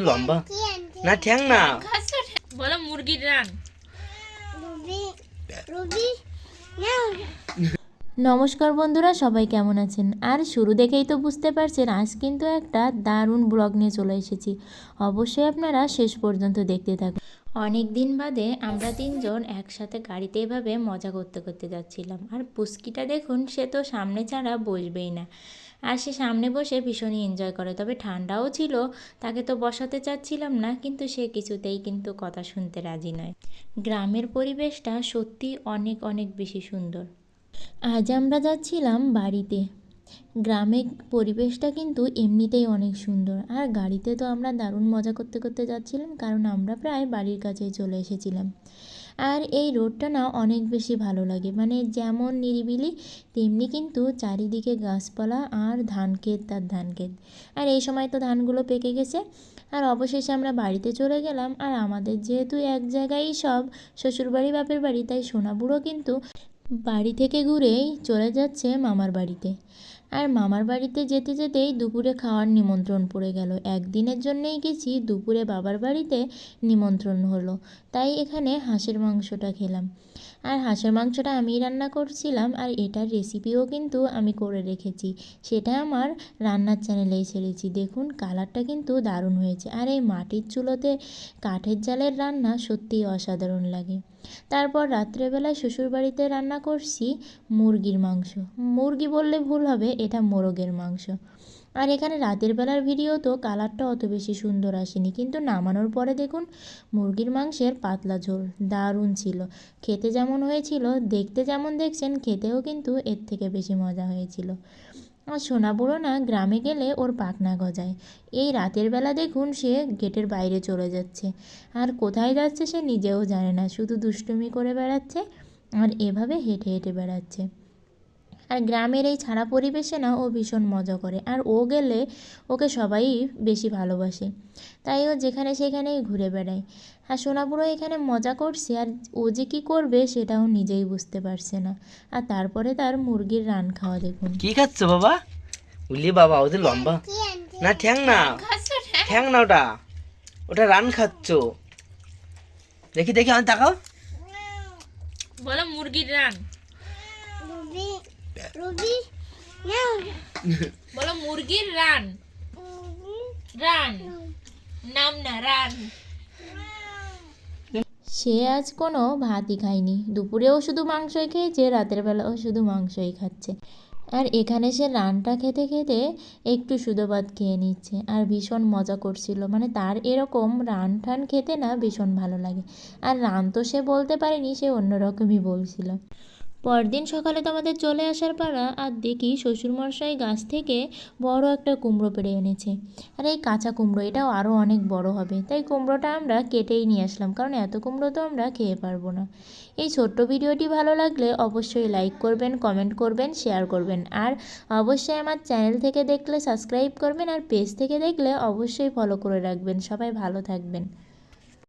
লম্বা। না ঠ্যাং না। বলো মুরগির রান। রুবি রুবি নাও। নমস্কার বন্ধুরা সবাই কেমন আছেন? আর শুরু দেখেই তো বুঝতে পারছেন আজ কিন্তু একটা দারুণ ব্লগ নিয়ে চলে এসেছি। অবশ্যই আপনারা শেষ পর্যন্ত দেখতে থাকুন। অনেক দিন বাদে আমরা তিনজন একসাথে গাড়িতে এভাবে মজা করতে করতে যাচ্ছিলাম। আর পুস্কিটা দেখুন সে তো সামনে ছাড়া বসবেই না। আর সে সামনে বসে ভীষণই এনজয় করে। তবে ঠান্ডাও ছিল, তাকে তো বসাতে চাচ্ছিলাম না, কিন্তু সে কিছুতেই কিন্তু কথা শুনতে রাজি নয়। গ্রামের পরিবেশটা সত্যি অনেক অনেক বেশি সুন্দর। আজ আমরা যাচ্ছিলাম বাড়িতে। গ্রামের পরিবেশটা কিন্তু এমনিতেই অনেক সুন্দর। আর গাড়িতে তো আমরা দারুণ মজা করতে করতে যাচ্ছিলাম, কারণ আমরা প্রায় বাড়ির কাছেই চলে এসেছিলাম। আর এই রোডটা না অনেক বেশি ভালো লাগে। মানে যেমন নিরিবিলি, তেমনি কিন্তু চারিদিকে গাছপালা আর ধান ক্ষেত তার ধান ক্ষেত। আর এই সময় তো ধানগুলো পেকে গেছে। আর অবশেষে আমরা বাড়িতে চলে গেলাম। আর আমাদের যেহেতু এক জায়গায় সব, শ্বশুরবাড়ি, বাপের বাড়ি, তাই সোনাবুড়ো কিন্তু বাড়ি থেকে ঘুরেই চলে যাচ্ছে মামার বাড়িতে। আর মামার বাড়িতে যেতে যেতেই দুপুরে খাওয়ার নিমন্ত্রণ পড়ে গেল। একদিনের জন্যেই গেছি, দুপুরে বাবার বাড়িতে নিমন্ত্রণ হলো। তাই এখানে হাঁসের মাংসটা খেলাম। আর হাঁসের মাংসটা আমি রান্না করছিলাম আর এটার রেসিপিও কিন্তু আমি করে রেখেছি। সেটা আমার রান্নার চ্যানেলেই ছেড়েছি। দেখুন কালারটা কিন্তু দারুণ হয়েছে। আর এই মাটির চুলোতে কাঠের জালের রান্না সত্যিই অসাধারণ লাগে। তারপর রাত্রেবেলায় শ্বশুরবাড়িতে রান্না করছি মুরগির মাংস। মুরগি বললে ভুল হবে এটা মোরগের মাংস। আর এখানে রাতের বেলার ভিডিও তো কালারটা অত বেশি সুন্দর আসেনি। কিন্তু নামানোর পরে দেখুন, মুরগির মাংসের পাতলা ঝোল দারুণ ছিল। খেতে যেমন হয়েছিল, দেখতে যেমন দেখছেন, খেতেও কিন্তু এর থেকে বেশি মজা হয়েছিল। আর সোনা বুড়ো না গ্রামে গেলে ওর পাখনা গজায়। এই রাতের বেলা দেখুন, সে গেটের বাইরে চলে যাচ্ছে। আর কোথায় যাচ্ছে সে নিজেও জানে না, শুধু দুষ্টুমি করে বেড়াচ্ছে আর এভাবে হেঁটে হেঁটে বেড়াচ্ছে। আর গ্রামের এই ছাড়া পরিবেশে না ও ভীষণ মজা করে। আর ও গেলে ওকে সবাই বেশি ভালোবাসে। তাই ও যেখানে সেখানেই ঘুরে বেড়ায়। আর সোনাপুরো এখানে মজা করছে আর ও যে কী করবে সেটাও নিজেই বুঝতে পারছে না। আর তারপরে তার মুরগির রান খাওয়া দেখুন। কি খাচ্ছ বাবা? উলি বাবা ওদের লম্বা। না ঠ্যাং না। ঠ্যাং না ওটা। ওটা রান খাচ্ছ। দেখি দেখি আমি তাকাও বলো মুরগির রান। রুবি রুবি নাও বলো মুরগির রান রান নাম না রান সে আজ কোনো ভাতই খায়নি। দুপুরেও শুধু মাংসই খেয়েছে রাতের বেলাও শুধু মাংসই খাচ্ছে। আর এখানে সে রানটা খেতে খেতে একটু শুধু ভাত খেয়ে নিচ্ছে আর ভীষণ মজা করছিল। মানে তার এরকম রান ঠান খেতে না ভীষণ ভালো লাগে। আর রান তো সে বলতে পারেনি সে অন্যরকমই বলছিল। পরদিন সকালে তো আমাদের চলে আসার পাড়া আর দেখি শ্বশুরমশাই গাছ থেকে বড় একটা কুমড়ো পেড়ে এনেছে। আর এই কাঁচা কুমড়ো, এটাও আরও অনেক বড় হবে। তাই কুমড়োটা আমরা কেটেই নিয়ে আসলাম, কারণ এত কুমড়ো তো আমরা খেয়ে পারব না। এই ছোট্ট ভিডিওটি ভালো লাগলে অবশ্যই লাইক করবেন, কমেন্ট করবেন, শেয়ার করবেন। আর অবশ্যই আমার চ্যানেল থেকে দেখলে সাবস্ক্রাইব করবেন, আর পেজ থেকে দেখলে অবশ্যই ফলো করে রাখবেন। সবাই ভালো থাকবেন।